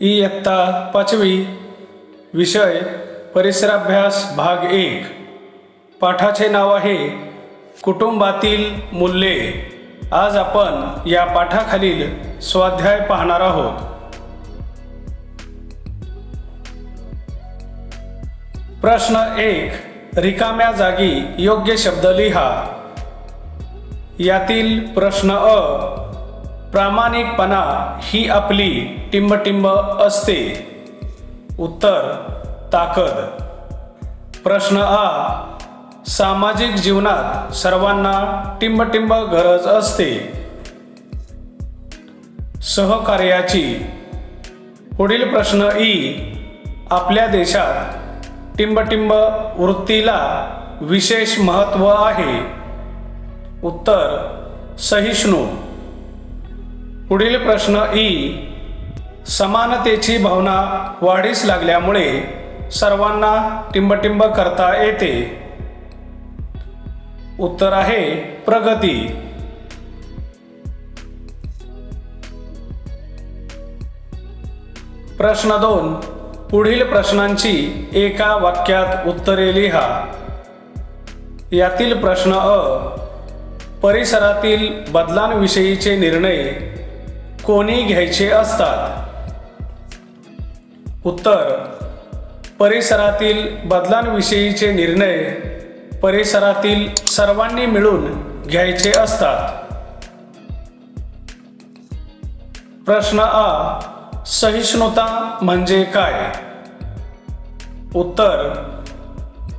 इयत्ता पाचवी विषय परिसराभ्यास भाग एक. पाठाचे नाव आहे कुटुंबातील मूल्ये. आज आपण या पाठाखालील स्वाध्याय पाहणार आहोत. प्रश्न एक रिकाम्या जागी योग्य शब्द लिहा. यातील प्रश्न अ प्रामाणिकपणा ही आपली टिंबटिंब असते. उत्तर ताकद. प्रश्न आ सामाजिक जीवनात सर्वांना टिंबटिंब गरज असते. सहकार्याची. पुढील प्रश्न ई आपल्या देशात टिंबटिंब वृत्तीला विशेष महत्त्व आहे. उत्तर सहिष्णू. पुढील प्रश्न ई समानतेची भावना वाढीस लागल्यामुळे सर्वांना टिंबटिंब करता येते. उत्तर आहे प्रगती. प्रश्न दोन पुढील प्रश्नांची एका वाक्यात उत्तरे लिहा. यातील प्रश्न अ परिसरातील बदलांविषयीचे निर्णय कोणी घ्यायचे असतात? उत्तर परिसरातील बदलांविषयीचे निर्णय परिसरातील सर्वांनी मिळून घ्यायचे असतात. प्रश्न आ सहिष्णुता म्हणजे काय? उत्तर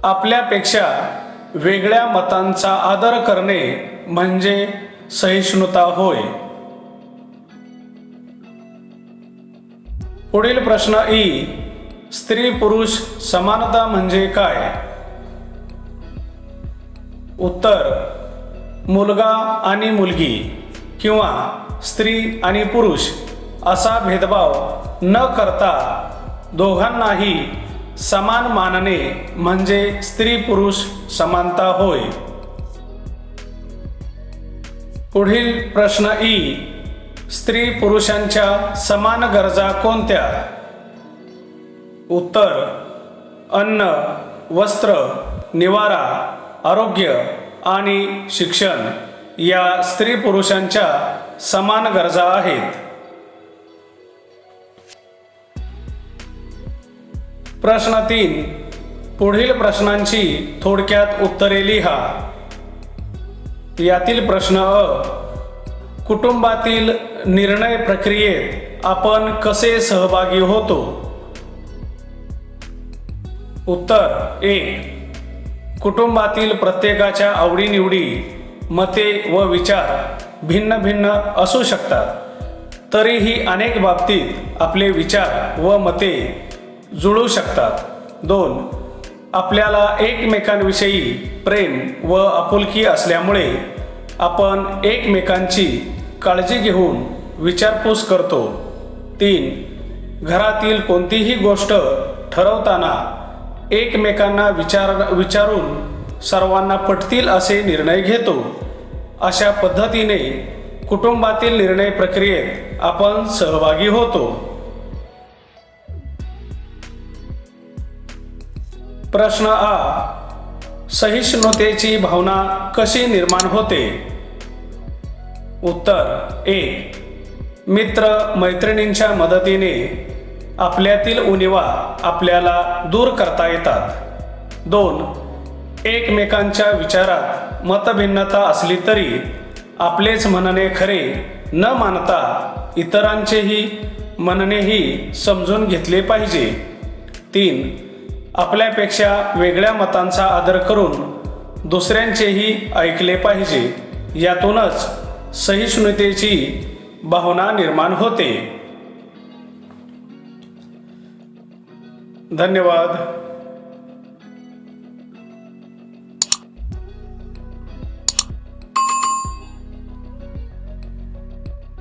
आपल्यापेक्षा वेगळ्या मतांचा आदर करणे म्हणजे सहिष्णुता होय. पुढील प्रश्न ई स्त्री पुरुष समानता म्हणजे काय? उत्तर मुलगा आणि मुलगी किंवा स्त्री आणि पुरुष असा भेदभाव न करता दोघांनाही समान मानणे म्हणजे स्त्री पुरुष समानता होय. पुढील प्रश्न ई. स्त्री पुरुषांच्या समान गरजा कोणत्या? उत्तर. अन्न वस्त्र निवारा आरोग्य आणि शिक्षण या स्त्री पुरुषांच्या समान गरजा आहेत. प्रश्न तीन पुढील प्रश्नांची थोडक्यात उत्तरे लिहा. यातील प्रश्न अ. कुटुंबातील निर्णय प्रक्रियेत आपण कसे सहभागी होतो? उत्तर एक कुटुंबातील प्रत्येकाच्या आवडीनिवडी मते व विचार भिन्न भिन्न असू शकतात. तरीही अनेक बाबतीत आपले विचार व मते जुळू शकतात. दोन आपल्याला एकमेकांविषयी प्रेम व आपुलकी असल्यामुळे आपण एकमेकांची काळजी घेऊन विचारपूस करतो. तीन घरातील कोणतीही गोष्ट ठरवताना एकमेकांना विचार विचारून सर्वांना पटतील असे निर्णय घेतो. अशा पद्धतीने कुटुंबातील निर्णय प्रक्रियेत आपण सहभागी होतो. प्रश्न आ. सहिष्णुतेची भावना कशी निर्माण होते? उत्तर एक मित्र मैत्रिणींच्या मदतीने आपल्यातील उणिवा आपल्याला दूर करता येतात. दोन. एकमेकांच्या विचारात मतभिन्नता असली तरी आपलेच म्हणणे खरे न मानता इतरांचेही म्हणणेही समजून घेतले पाहिजे. तीन. आपल्यापेक्षा वेगळ्या मतांचा आदर करून दुसऱ्यांचेही ऐकले पाहिजे. यातूनच सहिष्णुतेची भावना निर्माण होते. धन्यवाद.